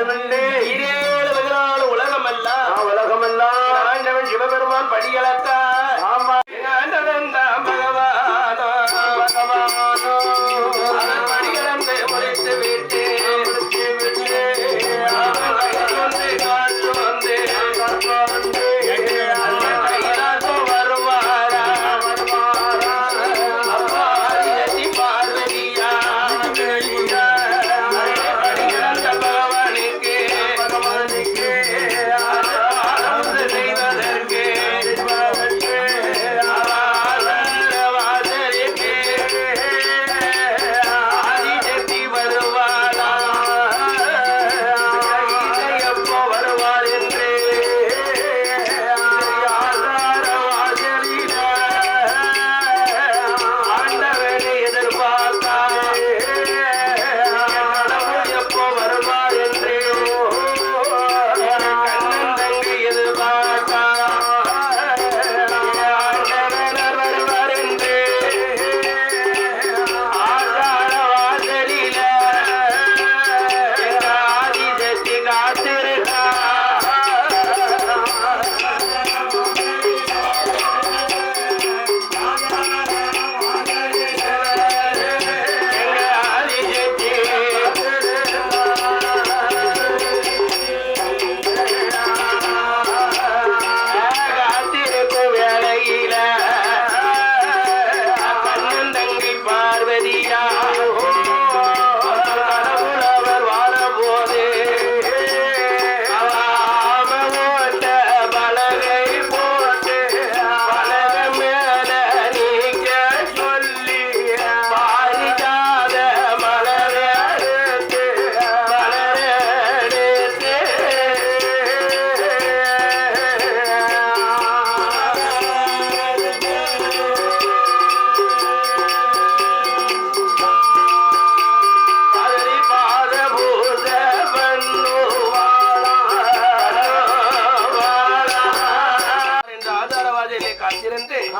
ஆண்டவண்டே இரேழு பதினாலு உலகமல்ல உலகமல்ல ஆண்டவன் சிவபெருமான் படிகளத்தான்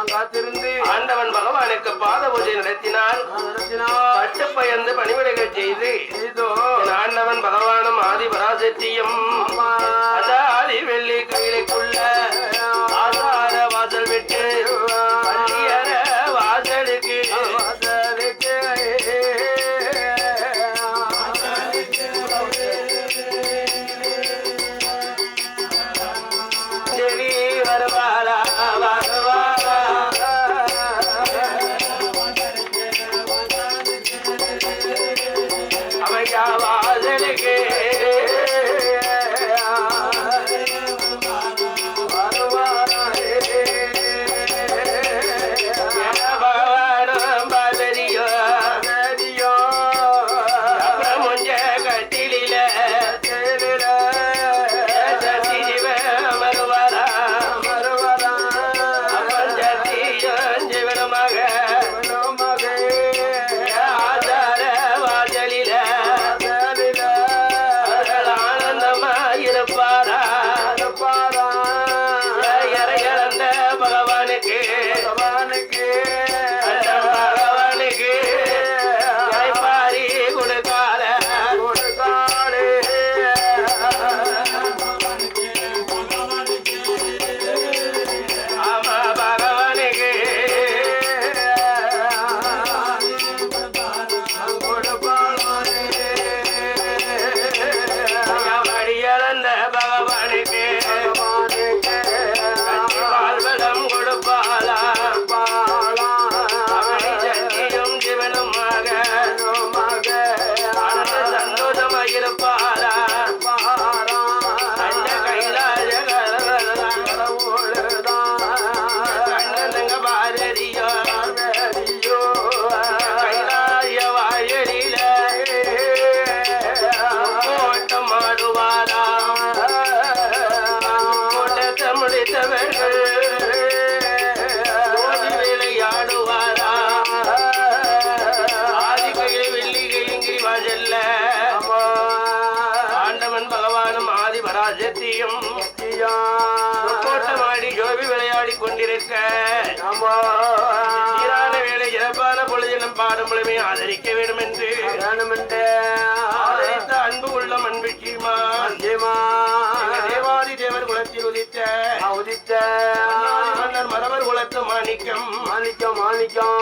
நான் ஆண்டவன் பகவானுக்கு பாத பூஜை நடத்தினால் பட்டு பயந்து பணிவிடைகள் செய்து ஆண்டவன் பகவானும் ஆதி பராசக்தியும் அதாதி வெள்ளி கையிலுக்குள்ள ஆதார வாசல் விட்டு வாசலுக்கு வருவாள் ಭಗವಾನ சத்தியம் கோட்டமாடி கோபி விளையாடி கொண்டிருக்க. சீரான வேலை சிறப்பான பொழுது நம் பாடம்பளமே ஆதரிக்க வேண்டும் என்று ஆதரித்த அன்பு உள்ள அன்பு சீமா தேவாதி தேவர் குலத்தில் உதித்த. உதித்த. மரவர் குலத்து மாணிக்கம். மாணிக்கம் மாணிக்கம்.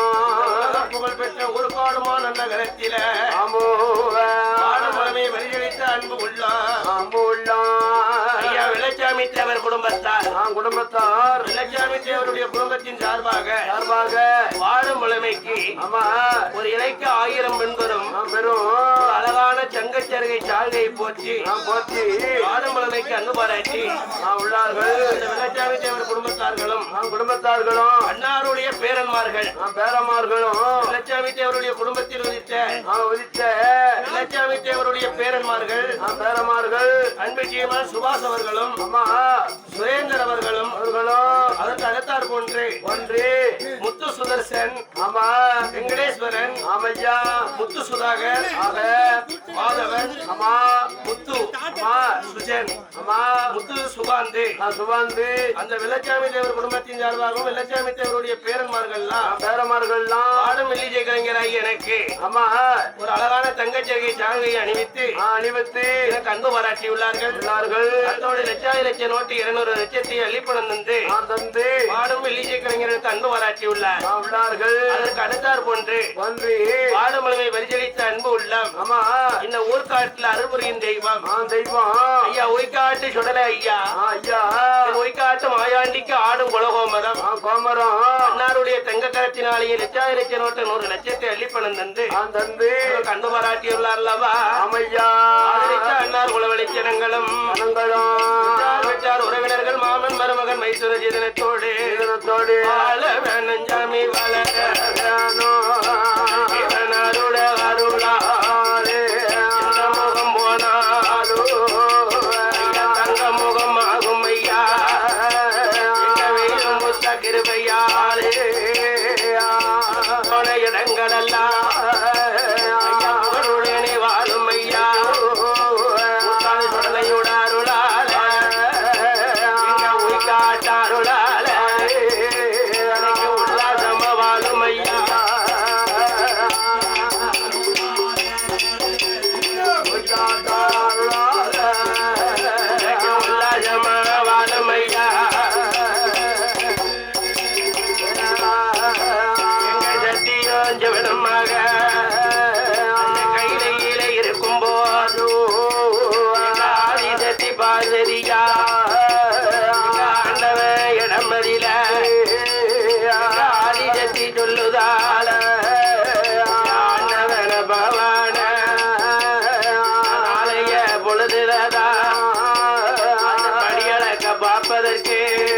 புகழ் பெற்ற ஒரு காலமான நகரத்தில ஆமோ ஆடம்பளமே பரிசளித்த அன்பு உள்ளம் தேவர் குடும்பத்தார். நான் குடும்பத்தார். விளச்சாமி தேவருடைய குடும்பத்தின் சார்பாக சார்பாக வாழும் முழுமைக்கு ஆமா. ஒரு இலைக்கு ஆயிரம் நான் பெரும் அழகான சங்கச்சருகை சால்கையை போற்றி நான் போற்றி வாழும் முழுமைக்கு அன்பு பாராட்டி நான் உள்ளார்கள். விளச்சாமி தேவர் குடும்பத்தார்களும் நான் குடும்பத்தார்களும். அன்னாருடைய பேரன்மார்கள் நான் பேரமார்களும் விளச்சாமி தேவருடைய குடும்பத்தில் உதித்த நான் உதித்த. விளச்சாமி தேவருடைய பேரன்மார்கள். நான் பேரமார்கள் அன்புஜீவன் சுபாஷ் அவர்களும் அம்மா. சுரேந்தர் அவர்களும் அவர்களும் அதற்கு அடுத்தார் போன்று. ஒன்று முத்து சுதர்சன் ஆமா. வெங்கடேஸ்வரன் ஆமையா முத்து சுதாகர் ஆக மாதவன் அம்மா முத்து அம்மா சுஜன் அம்மா முத்து சுகாந்து நான் சுபாந்து. அந்த வெள்ளச்சாமி தேவர் குடும்பத்தின் சார்பாகவும் வெள்ளச்சாமி தேவருடைய பேரன்மார்கள்லாம் பேரமார்கள்லாம் பாடும் வெள்ளிஜை கலைஞராகி எனக்கு. அம்மா. ஒரு அழகான தங்கச்சரிகை சாங்கையை அணிவித்து அணிவித்து. எனக்கு அன்பு பாராட்டியுள்ளார்கள். உள்ளார்கள். அதோட லட்சாதி லட்ச நோட்டு இருநூறு லட்சத்தை அள்ளிப்பணம் தந்து தந்து. பாடும் வெள்ளிஜை கலைஞருக்கு அன்பு பாராட்டியுள்ளார். நான் உள்ளார்கள். அதற்கு அடுத்தார் போன்று முழுமை பரிசளித்த அன்பு உள்ளம். அம்மா இந்த ஊர்காட்டில் அருள்புரியும் தெய்வம். தெய்வம். ஐயா ஒய்காட்டு சுடல ஐயா. ஐயா. ஒய்காட்டு மாயாண்டிக்கு ஆடும் குலகோமரம். கோமரம். அன்னாருடைய தங்க கரத்தினாலேயே லட்சாதி லட்ச நோட்டு நூறு லட்சத்தை அள்ளிப்பணம் தந்து தந்து அன்பு பாராட்டியுள்ளார் அல்லவா அமையா அன்னார் குலவழிச்சனங்களும் உறவினர்கள் மாமன் மருமகன் மைசூர ஜீதனத்தோடு ஜீவனத்தோடு வாழ வேணஞ்சாமி வளர கிருபையாலே. போன இடங்களெல்லாம். puedes ir.